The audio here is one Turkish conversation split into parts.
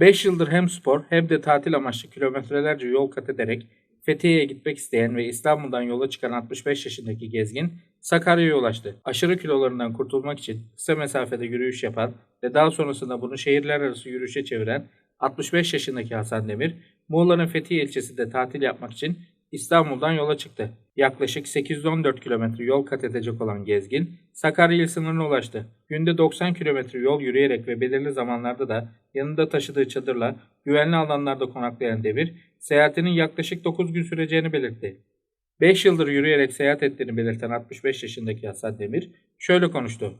5 yıldır hem spor hem de tatil amaçlı kilometrelerce yol kat ederek Fethiye'ye gitmek isteyen ve İstanbul'dan yola çıkan 65 yaşındaki gezgin Sakarya'ya ulaştı. Aşırı kilolarından kurtulmak için kısa mesafede yürüyüş yapan ve daha sonrasında bunu şehirler arası yürüyüşe çeviren 65 yaşındaki Hasan Demir, Muğla'nın Fethiye ilçesinde tatil yapmak için İstanbul'dan yola çıktı. Yaklaşık 814 kilometre yol kat edecek olan gezgin Sakarya il sınırına ulaştı. Günde 90 kilometre yol yürüyerek ve belirli zamanlarda da yanında taşıdığı çadırla güvenli alanlarda konaklayan Demir, seyahatinin yaklaşık 9 gün süreceğini belirtti. 5 yıldır yürüyerek seyahat ettiğini belirten 65 yaşındaki Hasan Demir şöyle konuştu.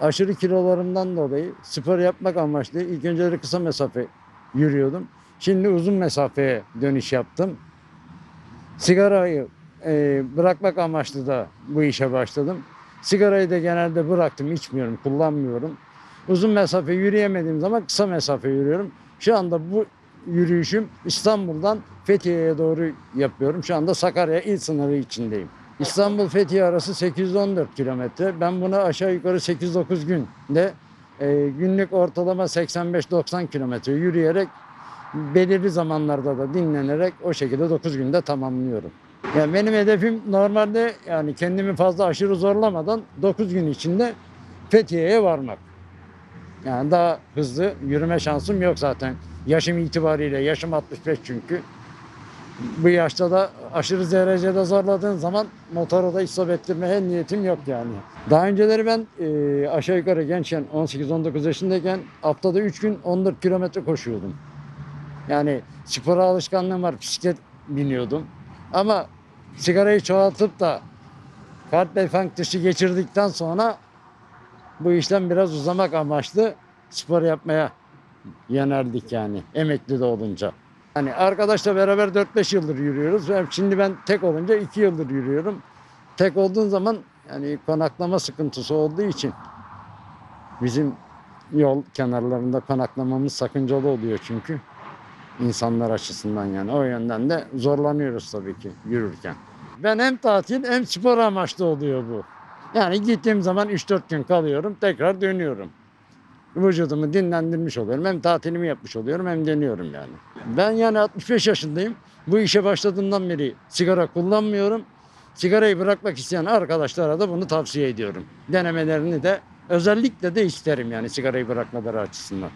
Aşırı kilolarımdan dolayı spor yapmak amaçlı ilk önceleri kısa mesafe yürüyordum. Şimdi uzun mesafeye dönüş yaptım. Sigarayı e, bırakmak amaçlı da bu işe başladım. Sigarayı da genelde bıraktım, içmiyorum, kullanmıyorum. Uzun mesafe yürüyemediğim zaman kısa mesafe yürüyorum. Şu anda bu yürüyüşüm İstanbul'dan Fethiye'ye doğru yapıyorum. Şu anda Sakarya il sınırı içindeyim. İstanbul Fethiye arası 814 kilometre. Ben bunu aşağı yukarı 8-9 günde e, günlük ortalama 85-90 kilometre yürüyerek belirli zamanlarda da dinlenerek o şekilde 9 günde tamamlıyorum. Yani benim hedefim normalde yani kendimi fazla aşırı zorlamadan 9 gün içinde Fethiye'ye varmak. Yani daha hızlı yürüme şansım yok zaten. Yaşım itibariyle, yaşım 65 çünkü. Bu yaşta da aşırı derecede zorladığın zaman motoru da istop ettirmeye niyetim yok yani. Daha önceleri ben e, aşağı yukarı gençken 18-19 yaşındayken haftada 3 gün 14 kilometre koşuyordum. Yani spora alışkanlığım var, bisiklet biniyordum. Ama sigarayı çoğaltıp da kalp ve dışı geçirdikten sonra bu işlem biraz uzamak amaçlı spor yapmaya yöneldik yani emekli de olunca. Hani arkadaşla beraber 4-5 yıldır yürüyoruz. Şimdi ben tek olunca 2 yıldır yürüyorum. Tek olduğun zaman yani konaklama sıkıntısı olduğu için bizim yol kenarlarında konaklamamız sakıncalı oluyor çünkü insanlar açısından yani o yönden de zorlanıyoruz tabii ki yürürken. Ben hem tatil hem spor amaçlı oluyor bu. Yani gittiğim zaman 3-4 gün kalıyorum tekrar dönüyorum vücudumu dinlendirmiş oluyorum. Hem tatilimi yapmış oluyorum hem deniyorum yani. Ben yani 65 yaşındayım. Bu işe başladığımdan beri sigara kullanmıyorum. Sigarayı bırakmak isteyen arkadaşlara da bunu tavsiye ediyorum. Denemelerini de özellikle de isterim yani sigarayı bırakmaları açısından.